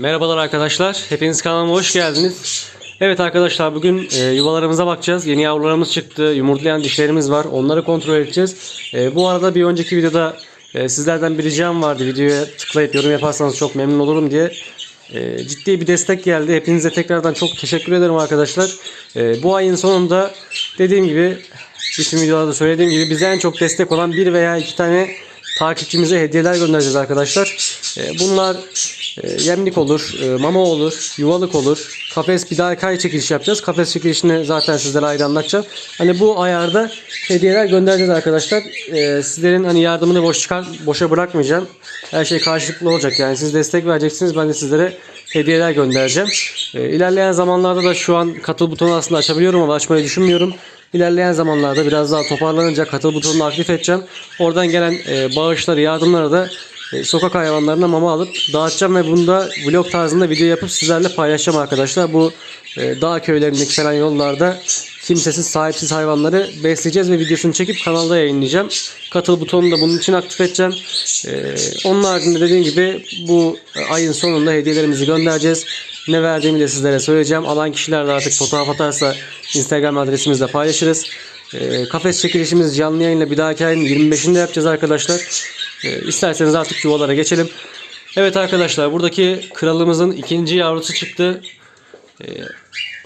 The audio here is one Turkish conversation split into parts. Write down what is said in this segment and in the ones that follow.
Merhabalar arkadaşlar. Hepiniz kanalıma hoş geldiniz. Evet arkadaşlar bugün e, yuvalarımıza bakacağız. Yeni yavrularımız çıktı. Yumurtlayan dişlerimiz var. Onları kontrol edeceğiz. E, bu arada bir önceki videoda e, sizlerden bir ricam vardı. Videoya tıklayıp yorum yaparsanız çok memnun olurum diye. E, ciddi bir destek geldi. Hepinize tekrardan çok teşekkür ederim arkadaşlar. E, bu ayın sonunda dediğim gibi bütün videolarda söylediğim gibi bize en çok destek olan bir veya iki tane takipçimize hediyeler göndereceğiz arkadaşlar. E, bunlar yemlik olur, e, mama olur, yuvalık olur. Kafes bir daha kay çekiliş yapacağız. Kafes çekilişini zaten sizlere ayrı anlatacağım. Hani bu ayarda hediyeler göndereceğiz arkadaşlar. E, sizlerin hani yardımını boş çıkar, boşa bırakmayacağım. Her şey karşılıklı olacak. Yani siz destek vereceksiniz. Ben de sizlere hediyeler göndereceğim. E, ilerleyen zamanlarda da şu an katıl butonu aslında açabiliyorum ama açmayı düşünmüyorum. İlerleyen zamanlarda biraz daha toparlanınca katıl butonunu aktif edeceğim. Oradan gelen e, bağışları, yardımları da sokak hayvanlarına mama alıp dağıtacağım ve bunu da vlog tarzında video yapıp sizlerle paylaşacağım arkadaşlar. Bu e, dağ köylerindeki falan yollarda kimsesiz, sahipsiz hayvanları besleyeceğiz ve videosunu çekip kanalda yayınlayacağım. Katıl butonunu da bunun için aktif edeceğim. E, onun haricinde dediğim gibi bu ayın sonunda hediyelerimizi göndereceğiz. Ne verdiğimi de sizlere söyleyeceğim. Alan kişiler de artık fotoğraf atarsa Instagram adresimizde paylaşırız. E, kafes çekilişimiz canlı yayınla bir dahaki ayın 25'inde yapacağız arkadaşlar. E, isterseniz artık yuvalara geçelim. Evet arkadaşlar buradaki kralımızın ikinci yavrusu çıktı. E,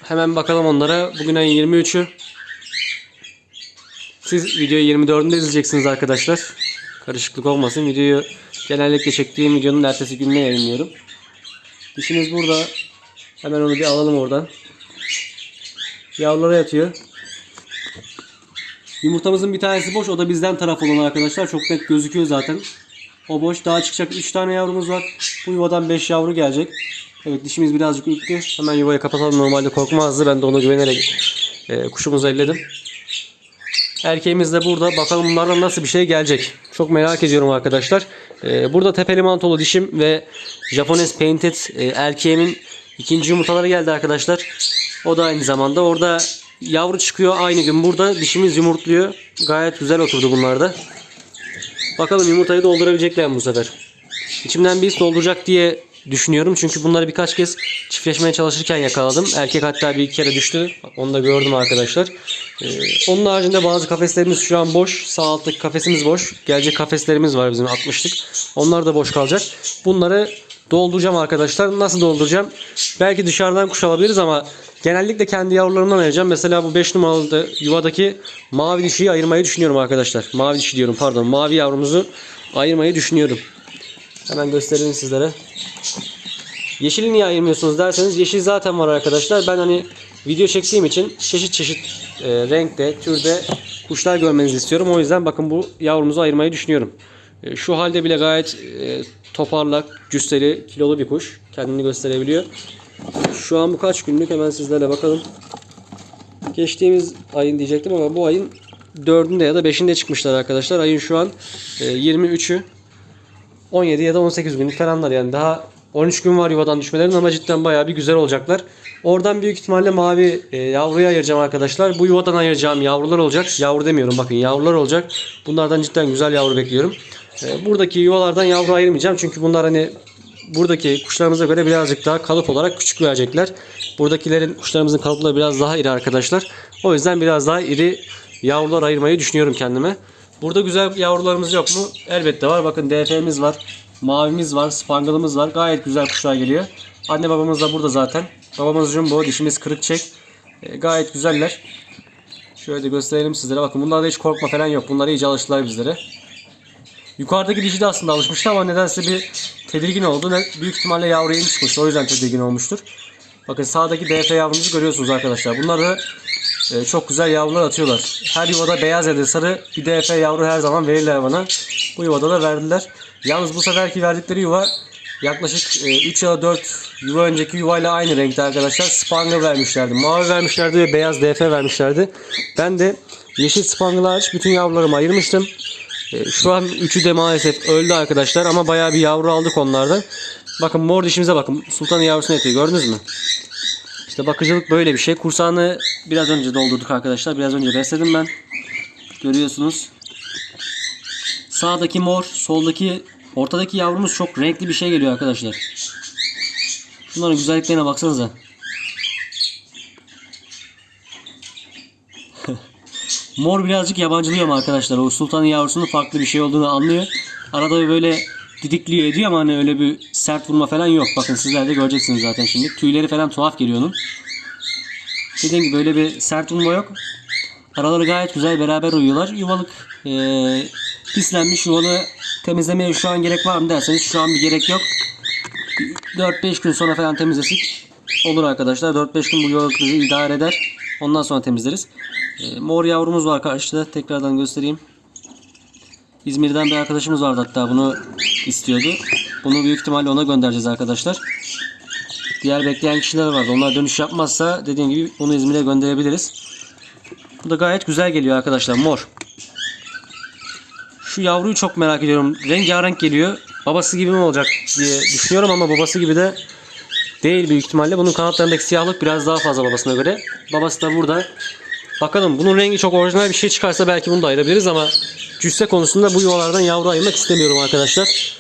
hemen bakalım onlara. Bugün ayın 23'ü. Siz videoyu 24'ünde izleyeceksiniz arkadaşlar. Karışıklık olmasın. Videoyu genellikle çektiğim videonun ertesi gününe yayınlıyorum. Dişimiz burada. Hemen onu bir alalım oradan. Yavrulara yatıyor. Yumurtamızın bir tanesi boş. O da bizden taraf olan arkadaşlar. Çok net gözüküyor zaten. O boş. Daha çıkacak 3 tane yavrumuz var. Bu yuvadan 5 yavru gelecek. Evet dişimiz birazcık ürktü. Hemen yuvayı kapatalım. Normalde korkmazdı. Ben de ona güvenerek e, kuşumuzu elledim. Erkeğimiz de burada. Bakalım bunlardan nasıl bir şey gelecek. Çok merak ediyorum arkadaşlar. E, burada tepeli mantolu dişim ve Japones Painted e, erkeğimin ikinci yumurtaları geldi arkadaşlar. O da aynı zamanda. Orada yavru çıkıyor aynı gün burada. Dişimiz yumurtluyor. Gayet güzel oturdu bunlar da. Bakalım yumurtayı doldurabilecekler mi bu sefer. İçimden bir his dolduracak diye düşünüyorum. Çünkü bunları birkaç kez çiftleşmeye çalışırken yakaladım. Erkek hatta bir iki kere düştü. Onu da gördüm arkadaşlar. Ee, onun haricinde bazı kafeslerimiz şu an boş. Sağ alttaki kafesimiz boş. Gelecek kafeslerimiz var bizim 60'lık. Onlar da boş kalacak. Bunları dolduracağım arkadaşlar. Nasıl dolduracağım? Belki dışarıdan kuş alabiliriz ama genellikle kendi yavrularımdan ayıracağım. Mesela bu 5 numaralı da yuvadaki mavi dişiyi ayırmayı düşünüyorum arkadaşlar. Mavi dişi diyorum pardon. Mavi yavrumuzu ayırmayı düşünüyorum. Hemen göstereyim sizlere. Yeşili niye ayırmıyorsunuz derseniz yeşil zaten var arkadaşlar. Ben hani video çektiğim için çeşit çeşit e, renkte, türde kuşlar görmenizi istiyorum. O yüzden bakın bu yavrumuzu ayırmayı düşünüyorum. E, şu halde bile gayet e, toparlak, cüsseli, kilolu bir kuş. Kendini gösterebiliyor. Şu an bu kaç günlük hemen sizlerle bakalım. Geçtiğimiz ayın diyecektim ama bu ayın 4'ünde ya da 5'inde çıkmışlar arkadaşlar. Ayın şu an e, 23'ü. 17 ya da 18 günlük falanlar yani daha 13 gün var yuvadan düşmelerinin ama cidden bayağı bir güzel olacaklar. Oradan büyük ihtimalle mavi e, yavruyu ayıracağım arkadaşlar. Bu yuvadan ayıracağım yavrular olacak. Yavru demiyorum bakın yavrular olacak. Bunlardan cidden güzel yavru bekliyorum. E, buradaki yuvalardan yavru ayırmayacağım. Çünkü bunlar hani buradaki kuşlarımıza göre birazcık daha kalıp olarak küçük verecekler. Buradakilerin kuşlarımızın kalıpları biraz daha iri arkadaşlar. O yüzden biraz daha iri yavrular ayırmayı düşünüyorum kendime. Burada güzel yavrularımız yok mu? Elbette var. Bakın DF'miz var. Mavimiz var. Spangle'ımız var. Gayet güzel kuşlar geliyor. Anne babamız da burada zaten. Babamız jumbo. Dişimiz kırık çek. E, gayet güzeller. Şöyle de gösterelim sizlere. Bakın bunlarda hiç korkma falan yok. Bunlar iyice alıştılar bizlere. Yukarıdaki dişi de aslında alışmıştı ama nedense bir tedirgin oldu. Büyük ihtimalle yavru yeni çıkmıştı. O yüzden tedirgin olmuştur. Bakın sağdaki DF yavrumuzu görüyorsunuz arkadaşlar. Bunlar da e, çok güzel yavrular atıyorlar. Her yuvada beyaz ya da sarı bir DF yavru her zaman verirler bana. Bu yuvada da verdiler. Yalnız bu seferki verdikleri yuva yaklaşık 3 ya da 4 yuva önceki yuvayla aynı renkte arkadaşlar. Spangle vermişlerdi. Mavi vermişlerdi ve beyaz DF vermişlerdi. Ben de yeşil Spangle'ı aç bütün yavrularımı ayırmıştım. E, Şu an üçü de maalesef öldü arkadaşlar ama bayağı bir yavru aldık onlardan. Bakın mor dişimize bakın. Sultanın yavrusunu yatıyor gördünüz mü? İşte bakıcılık böyle bir şey. Kursağını biraz önce doldurduk arkadaşlar. Biraz önce besledim ben. Görüyorsunuz. Sağdaki mor, soldaki, ortadaki yavrumuz çok renkli bir şey geliyor arkadaşlar. Bunların güzelliklerine baksanıza. Mor birazcık yabancılıyor mu arkadaşlar? O sultanın yavrusunun farklı bir şey olduğunu anlıyor. Arada böyle didikliyor ediyor ama hani öyle bir sert vurma falan yok. Bakın sizler de göreceksiniz zaten şimdi. Tüyleri falan tuhaf geliyor onun. Dediğim gibi böyle bir sert vurma yok. Araları gayet güzel beraber uyuyorlar. Yuvalık eee, pislenmiş yuvalı temizlemeye şu an gerek var mı derseniz şu an bir gerek yok. 4-5 gün sonra falan temizlesek olur arkadaşlar. 4-5 gün bu yuvalık bizi idare eder. Ondan sonra temizleriz. Eee, mor yavrumuz var karşıda. Tekrardan göstereyim. İzmir'den bir arkadaşımız vardı hatta bunu istiyordu. Bunu büyük ihtimalle ona göndereceğiz arkadaşlar. Diğer bekleyen kişiler vardı. Onlar dönüş yapmazsa dediğim gibi bunu İzmir'e gönderebiliriz. Bu da gayet güzel geliyor arkadaşlar. Mor. Şu yavruyu çok merak ediyorum. Rengarenk geliyor. Babası gibi mi olacak diye düşünüyorum ama babası gibi de değil büyük ihtimalle. Bunun kanatlarındaki siyahlık biraz daha fazla babasına göre. Babası da burada. Bakalım bunun rengi çok orijinal bir şey çıkarsa belki bunu da ayırabiliriz ama cüsse konusunda bu yuvalardan yavru ayırmak istemiyorum arkadaşlar.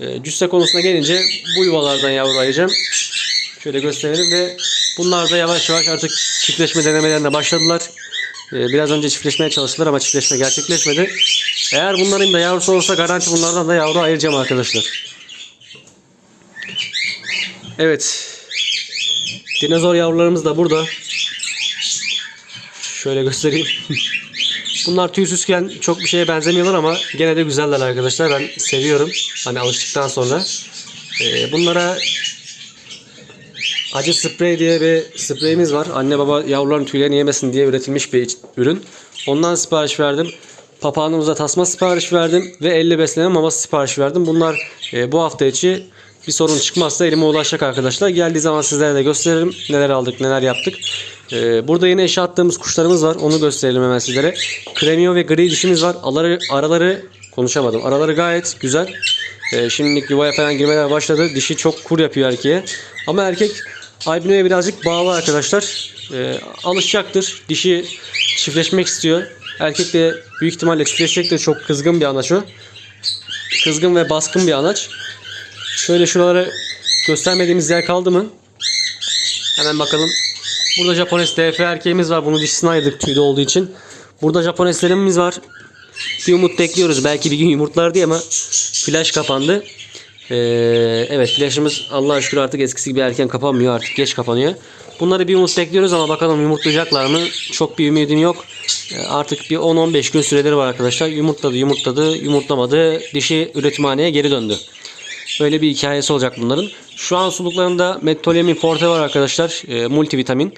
Ee, cüsse konusuna gelince bu yuvalardan yavru ayıracağım. Şöyle gösterelim ve bunlar da yavaş yavaş artık çiftleşme denemelerine başladılar. Ee, Biraz önce çiftleşmeye çalıştılar ama çiftleşme gerçekleşmedi. Eğer bunların da yavrusu olursa garanti bunlardan da yavru ayıracağım arkadaşlar. Evet. Dinozor yavrularımız da burada. Şöyle göstereyim. Bunlar tüysüzken çok bir şeye benzemiyorlar ama gene de güzeller arkadaşlar. Ben seviyorum. Hani alıştıktan sonra. Ee, bunlara Acı sprey diye bir spreyimiz var. Anne baba yavruların tüylerini yemesin diye üretilmiş bir ürün. Ondan sipariş verdim. Papağanımıza tasma sipariş verdim ve elle beslenen maması sipariş verdim. Bunlar e, bu hafta içi bir sorun çıkmazsa elime ulaşacak arkadaşlar. Geldiği zaman sizlere de gösteririm neler aldık neler yaptık. E, burada yine eşe attığımız kuşlarımız var. Onu gösterelim hemen sizlere. Kremio ve gri dişimiz var. Araları, araları konuşamadım. Araları gayet güzel. E, şimdilik yuvaya falan girmeler başladı. Dişi çok kur yapıyor erkeğe. Ama erkek albinoya birazcık bağlı arkadaşlar. E, alışacaktır. Dişi çiftleşmek istiyor. Erkek de büyük ihtimalle çiftleşecektir. Çok kızgın bir anaç o. Kızgın ve baskın bir anaç. Şöyle şuraları göstermediğimiz yer kaldı mı? Hemen bakalım. Burada Japones DF erkeğimiz var. Bunu dişisine ayırdık tüyde olduğu için. Burada Japoneslerimiz var. Bir umut bekliyoruz. Belki bir gün yumurtlar diye ama flash kapandı. Ee, evet flashımız Allah'a şükür artık eskisi gibi erken kapanmıyor. Artık geç kapanıyor. Bunları bir umut bekliyoruz ama bakalım yumurtlayacaklar mı? Çok bir ümidim yok. Ee, artık bir 10-15 gün süreleri var arkadaşlar. Yumurtladı, yumurtladı, yumurtlamadı. Dişi üretimhaneye geri döndü. Böyle bir hikayesi olacak bunların. Şu an suluklarında Mettolemin Forte var arkadaşlar. E, multivitamin.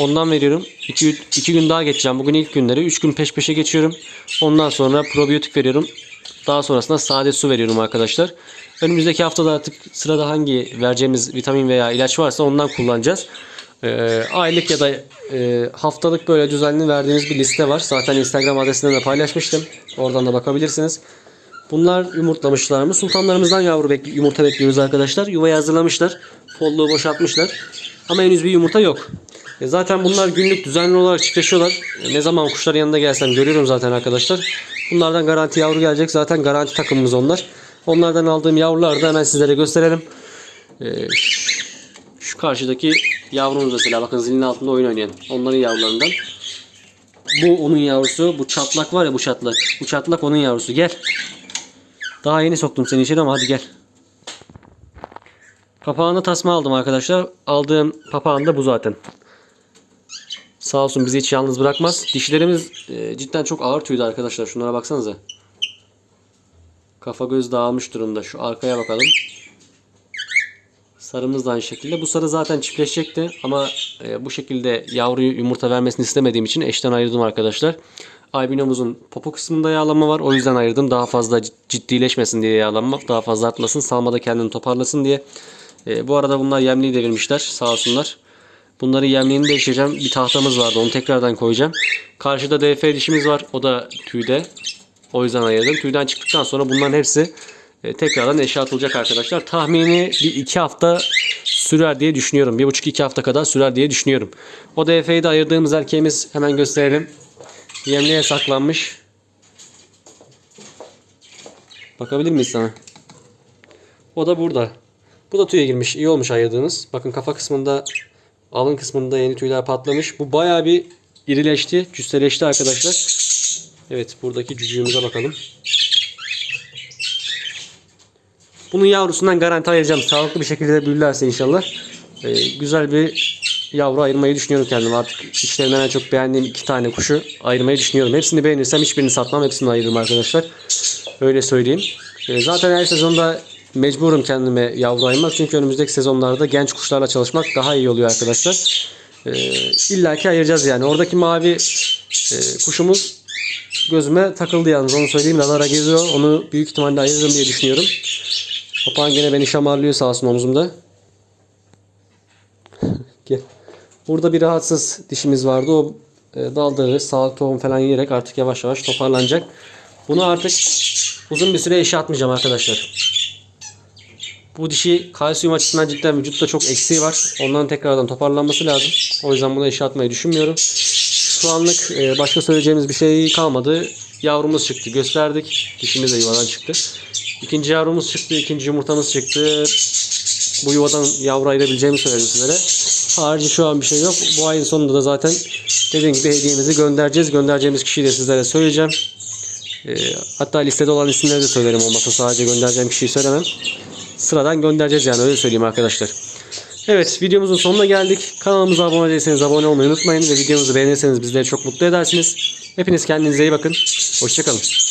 Ondan veriyorum. 2 gün daha geçeceğim. Bugün ilk günleri. 3 gün peş peşe geçiyorum. Ondan sonra probiyotik veriyorum. Daha sonrasında sade su veriyorum arkadaşlar. Önümüzdeki haftada artık sırada hangi vereceğimiz vitamin veya ilaç varsa ondan kullanacağız. E, aylık ya da e, haftalık böyle düzenli verdiğimiz bir liste var. Zaten Instagram adresinden de paylaşmıştım. Oradan da bakabilirsiniz. Bunlar yumurtlamışlar mı? Sultanlarımızdan yavru bek yumurta bekliyoruz arkadaşlar. Yuvayı hazırlamışlar. Folluğu boşaltmışlar. Ama henüz bir yumurta yok. E zaten bunlar günlük düzenli olarak çiftleşiyorlar. E ne zaman kuşlar yanında gelsem görüyorum zaten arkadaşlar. Bunlardan garanti yavru gelecek. Zaten garanti takımımız onlar. Onlardan aldığım yavruları da hemen sizlere gösterelim. E, şu karşıdaki yavrumuz mesela bakın zilin altında oyun oynayan. Onların yavrularından. Bu onun yavrusu. Bu çatlak var ya bu çatlak. Bu çatlak onun yavrusu. Gel. Daha yeni soktum seni içeri ama hadi gel. Papağanı tasma aldım arkadaşlar. Aldığım papağan da bu zaten. Sağ olsun bizi hiç yalnız bırakmaz. Dişlerimiz e, cidden çok ağır tüydü arkadaşlar. Şunlara baksanıza. Kafa göz dağılmış durumda. Şu arkaya bakalım. Sarımız da aynı şekilde. Bu sarı zaten çiftleşecekti ama e, bu şekilde yavruyu yumurta vermesini istemediğim için eşten ayırdım arkadaşlar. Albinomuzun popo kısmında yağlanma var. O yüzden ayırdım. Daha fazla ciddileşmesin diye yağlanma. Daha fazla artmasın. Salmada kendini toparlasın diye. E, bu arada bunlar yemliği devirmişler. Sağ olsunlar. Bunların yemliğini değiştireceğim. Bir tahtamız vardı. Onu tekrardan koyacağım. Karşıda DF dişimiz var. O da tüyde. O yüzden ayırdım. Tüyden çıktıktan sonra bunların hepsi e, tekrardan eşe atılacak arkadaşlar. Tahmini bir iki hafta sürer diye düşünüyorum. Bir buçuk iki hafta kadar sürer diye düşünüyorum. O DF'yi de ayırdığımız erkeğimiz hemen gösterelim. Yemliğe saklanmış. Bakabilir miyiz sana? O da burada. Bu da tüye girmiş. İyi olmuş ayırdığınız. Bakın kafa kısmında alın kısmında yeni tüyler patlamış. Bu bayağı bir irileşti. Cüsseleşti arkadaşlar. Evet buradaki cücüğümüze bakalım. Bunun yavrusundan garanti ayıracağım. Sağlıklı bir şekilde büyürlerse inşallah. Ee, güzel bir yavru ayırmayı düşünüyorum kendim. Artık işlerinden en çok beğendiğim iki tane kuşu ayırmayı düşünüyorum. Hepsini beğenirsem hiçbirini satmam. Hepsini ayırırım arkadaşlar. Öyle söyleyeyim. Ee, zaten her sezonda mecburum kendime yavru ayırmak. Çünkü önümüzdeki sezonlarda genç kuşlarla çalışmak daha iyi oluyor arkadaşlar. Ee, İlla ki ayıracağız yani. Oradaki mavi e, kuşumuz gözüme takıldı yalnız onu söyleyeyim. Radara geziyor. Onu büyük ihtimalle ayırırım diye düşünüyorum. Papağan gene beni şamarlıyor sağ olsun omzumda. Gel. Burada bir rahatsız dişimiz vardı. O e, daldırır, sağlık tohum falan yiyerek artık yavaş yavaş toparlanacak. Bunu artık uzun bir süre işe atmayacağım arkadaşlar. Bu dişi kalsiyum açısından cidden vücutta çok eksiği var. Ondan tekrardan toparlanması lazım. O yüzden buna işe atmayı düşünmüyorum. Şu anlık e, başka söyleyeceğimiz bir şey kalmadı. Yavrumuz çıktı. Gösterdik. Dişimiz de yuvadan çıktı. İkinci yavrumuz çıktı. ikinci yumurtamız çıktı. Bu yuvadan yavru ayırabileceğimi söyledim sizlere. Harici şu an bir şey yok. Bu ayın sonunda da zaten dediğim gibi hediyemizi göndereceğiz. Göndereceğimiz kişiyi de sizlere söyleyeceğim. E, hatta listede olan isimleri de söylerim olmasa sadece göndereceğim kişiyi söylemem. Sıradan göndereceğiz yani öyle söyleyeyim arkadaşlar. Evet videomuzun sonuna geldik. Kanalımıza abone değilseniz abone olmayı unutmayın ve videomuzu beğenirseniz bizleri çok mutlu edersiniz. Hepiniz kendinize iyi bakın. Hoşçakalın.